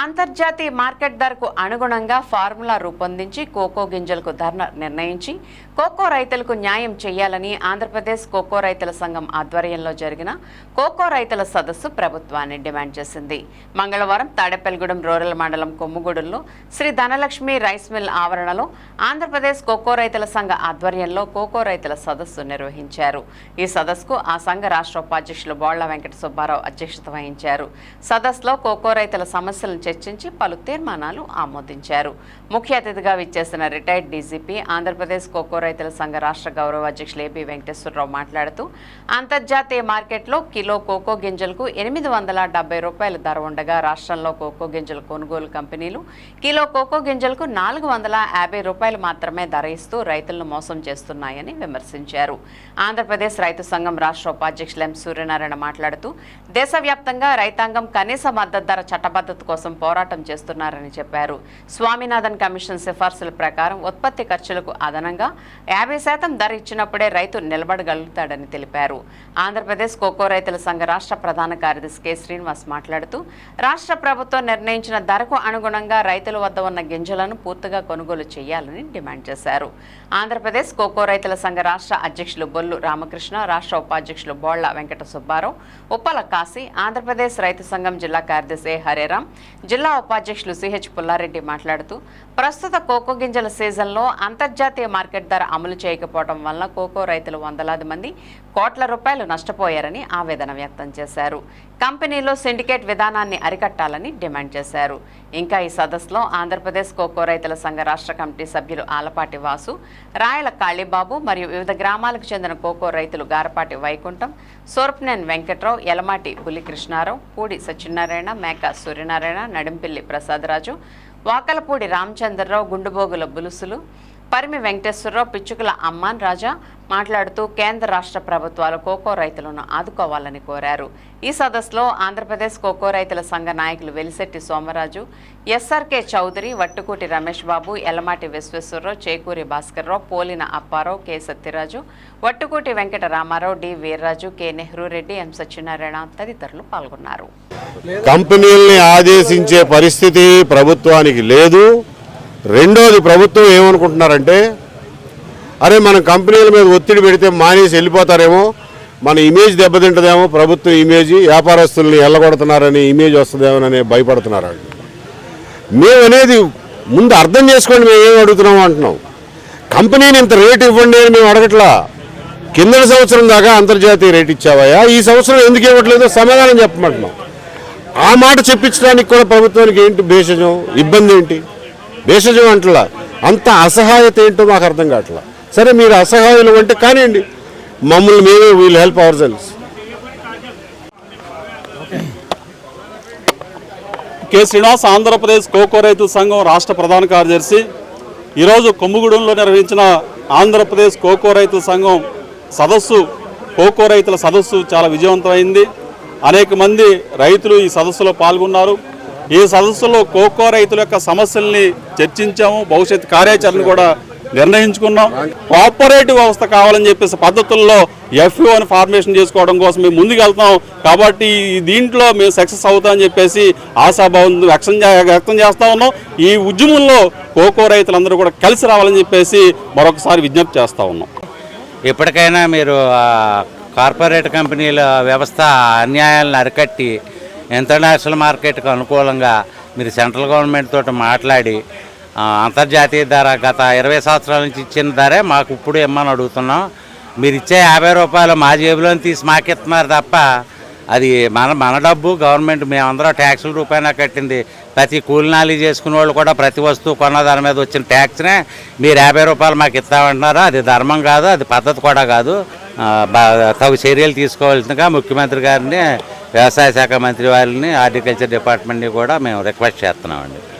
అంతర్జాతీయ మార్కెట్ ధరకు అనుగుణంగా ఫార్ములా రూపొందించి కోకో గింజలకు ధర నిర్ణయించి కోకో రైతులకు న్యాయం చేయాలని ఆంధ్రప్రదేశ్ కోకో రైతుల సంఘం ఆధ్వర్యంలో జరిగిన కోకో రైతుల సదస్సు ప్రభుత్వాన్ని డిమాండ్ చేసింది. మంగళవారం తాడేపల్లిగూడెం రూరల్ మండలం కొమ్ముగూడెంలో శ్రీ ధనలక్ష్మి రైస్ మిల్ ఆవరణలో ఆంధ్రప్రదేశ్ కోకో రైతుల సంఘ ఆధ్వర్యంలో కోకో రైతుల సదస్సు నిర్వహించారు. ఈ సదస్సుకు ఆ సంఘ రాష్ట్ర ఉపాధ్యక్షులు బోళ్ళ వెంకట సుబ్బారావు అధ్యక్షత వహించారు. సదస్సులో కోకో రైతుల సమస్యలను చర్చించి పలు తీర్మానాలు ఆమోదించారు. ముఖ్య అతిథిగా విచ్చేసిన రిటైర్డ్ డీజీపీ ఆంధ్రప్రదేశ్ కోకో రైతుల సంఘ రాష్ట్ర గౌరవ అధ్యక్షులు ఏపీ వెంకటేశ్వరరావు మాట్లాడుతూ అంతర్జాతీయ మార్కెట్లో కిలో కోకో గింజలకు ఎనిమిది వందల డెబ్బై రూపాయల ధర ఉండగా రాష్ట్రంలో కోకో గింజల కొనుగోలు కంపెనీలు కిలో కోకో గింజలకు నాలుగు వందల యాభై రూపాయలు మాత్రమే ధర ఇస్తూ రైతులను మోసం చేస్తున్నాయని విమర్శించారు. ఆంధ్రప్రదేశ్ రైతు సంఘం రాష్ట్ర ఉపాధ్యక్షులు ఎం సూర్యనారాయణ మాట్లాడుతూ దేశవ్యాప్తంగా రైతాంగం కనీస మద్దతు ధర చట్టబద్ధత కోసం పోరాటం చేస్తున్నారని చెప్పారు. స్వామినాథన్ కమిషన్ సిఫార్సుల ప్రకారం ఉత్పత్తి ఖర్చులకు అదనంగా యాభై శాతం ధర ఇచ్చినప్పుడే రైతు నిలబడగలుగుతాడని తెలిపారు. ఆంధ్రప్రదేశ్ కోకో రైతుల సంఘ రాష్ట్ర ప్రధాన కార్యదర్శి కె. శ్రీనివాస్ మాట్లాడుతూ రాష్ట్ర ప్రభుత్వం నిర్ణయించిన ధరకు అనుగుణంగా రైతుల వద్ద ఉన్న గింజలను పూర్తిగా కొనుగోలు చేయాలని డిమాండ్ చేశారు. ఆంధ్రప్రదేశ్ కోకో రైతుల సంఘ రాష్ట్ర అధ్యక్షులు బొల్లు రామకృష్ణ రాష్ట్ర ఉపాధ్యక్షులు బోళ్ళ వెంకట సుబ్బారావు ఉప్పల కాశీ ఆంధ్రప్రదేశ్ రైతు సంఘం జిల్లా కార్యదర్శి హరేరాం జిల్లా ఉపాధ్యక్షులు సిహెచ్ పుల్లారెడ్డి మాట్లాడుతూ ప్రస్తుత కోకో గింజల సీజన్లో అంతర్జాతీయ మార్కెట్ ధర అమలు చేయకపోవడం వల్ల కోకో రైతులు వందలాది మంది కోట్ల రూపాయలు నష్టపోయారని ఆవేదన వ్యక్తం చేశారు. కంపెనీలో సిండికేట్ విధానాన్ని అరికట్టాలని డిమాండ్ చేశారు. ఇంకా ఈ సదస్సులో ఆంధ్రప్రదేశ్ కోకో రైతుల సంఘ రాష్ట్ర కమిటీ సభ్యులు ఆలపాటి వాసు రాయల కాళీబాబు మరియు వివిధ గ్రామాలకు చెందిన కోకో రైతులు గారపాటి వైకుంఠం సోర్పనేని వెంకట్రావు ఎలమాటి పులి కృష్ణారావు పూడి సత్యనారాయణ మేక సూర్యనారాయణ నడింపిల్లి ప్రసాదరాజు వాకలపూడి రామచంద్రరావు గుండుబోగుల బులుసులు పరిమి వెంకటేశ్వరరావు పిచ్చుకుల అమ్మాన్ రాజా మాట్లాడుతూ కేంద్ర రాష్ట్ర ప్రభుత్వాలు కోకో రైతులను ఆదుకోవాలని కోరారు. ఈ సదస్సులో ఆంధ్రప్రదేశ్ కోకో రైతుల సంఘ నాయకులు Velisetti Somaraju SRK Chowdary Vattukuti Ramesh Babu Yellamati Visweswararao Chekuri Bhaskarrao Polina Apparao K Satyaraju Vattukuti Venkata Ramarao D Veerraju K Nehru Reddy M Satyanarayana తదితరులు పాల్గొన్నారు. కంపెనీల్ని ఆదేశించే పరిస్థితి ప్రభుత్వానికి లేదు. రెండోది ప్రభుత్వం ఏమనుకుంటున్నారంటే అరే మనం కంపెనీల మీద ఒత్తిడి పెడితే మానేసి వెళ్ళిపోతారేమో. మన ఇమేజ్ దెబ్బతింటదేమో ప్రభుత్వం ఇమేజ్ వ్యాపారస్తుల్ని ఎల్లగొడుతున్నారని ఇమేజ్ వస్తుందేమోనని భయపడుతున్నారండి మేము అనేది ముందు అర్థం చేసుకోండి మేము ఏం అడుగుతున్నాం అంటున్నాం. కంపెనీని ఇంత రేటు ఇవ్వండి అని మేము అడగట్లా. కిందటి సంవత్సరం దాకా అంతర్జాతీయ రేట్ ఇచ్చావయ్యా. ఈ సంవత్సరం ఎందుకు ఇవ్వట్లేదో? సమాధానం చెప్పమంటున్నాం. ఆ మాట చెప్పించడానికి కూడా ప్రభుత్వానికి ఏంటి భేషజం? ఇబ్బంది ఏంటి? భేషజం అంటలా. అంత అసహాయత ఏంటో మాకు అర్థం కావట్లా. సరే మీరు అసహాయులు అంటే కానివ్వండి. మమ్మల్ని మేమే we'll help ourselves K. Srinivas Andhra Pradesh cocoa రైతు సంఘం రాష్ట్ర ప్రధాన కార్యదర్శి. ఈరోజు కొమ్ముగూడెంలో నిర్వహించిన ఆంధ్రప్రదేశ్ కోకో రైతు సంఘం సదస్సు కోకో రైతుల సదస్సు చాలా విజయవంతమైంది. అనేక మంది రైతులు ఈ సదస్సులో పాల్గొన్నారు. ఈ సదస్సులో కోకో రైతుల యొక్క సమస్యల్ని చర్చించాము. భవిష్యత్ కార్యాచరణ కూడా నిర్ణయించుకున్నాం. కోఆపరేటివ్ వ్యవస్థ కావాలని చెప్పేసి పద్ధతుల్లో ఎఫ్ఓ అని ఫార్మేషన్ చేసుకోవడం కోసం మేము ముందుకెళ్తాం కాబట్టి దీంట్లో మేము సక్సెస్ అవుతామని చెప్పేసి ఆశాభావం వ్యక్తం చే- వ్యక్తం చేస్తా ఉన్నాం. ఈ ఉద్యమంలో కోకో రైతులందరూ కూడా కలిసి రావాలని చెప్పేసి మరొకసారి విజ్ఞప్తి చేస్తూ ఉన్నాం. ఇప్పటికైనా మీరు కార్పొరేట్ కంపెనీల వ్యవస్థ అన్యాయాలను అరికట్టి ఇంటర్నేషనల్ మార్కెట్కు అనుకూలంగా మీరు సెంట్రల్ గవర్నమెంట్ తోటి మాట్లాడి అంతర్జాతీయ ధర గత ఇరవై సంవత్సరాల నుంచి ఇచ్చిన ధరే మాకు ఇప్పుడు ఇమ్మని అడుగుతున్నాం. మీరు ఇచ్చే యాభై రూపాయలు మా జేబులోని తీసి మాకు ఇస్తున్నారు తప్ప అది మన మన డబ్బు గవర్నమెంట్ మేమందరం ట్యాక్సుల రూపాయన కట్టింది. ప్రతి కూలినాలి చేసుకునే వాళ్ళు కూడా ప్రతి వస్తువు కొన్న దాని మీద వచ్చిన ట్యాక్స్నే మీరు యాభై రూపాయలు మాకు ఇస్తామంటున్నారు. అది ధర్మం కాదు అది పద్ధతి కూడా కాదు. బా- తగు చర్యలు తీసుకోవాల్సిందిగా ముఖ్యమంత్రి గారిని వ్యవసాయ శాఖ మంత్రి వారిని హార్టికల్చర్ డిపార్ట్మెంట్ని కూడా మేము రిక్వెస్ట్ చేస్తున్నామండి.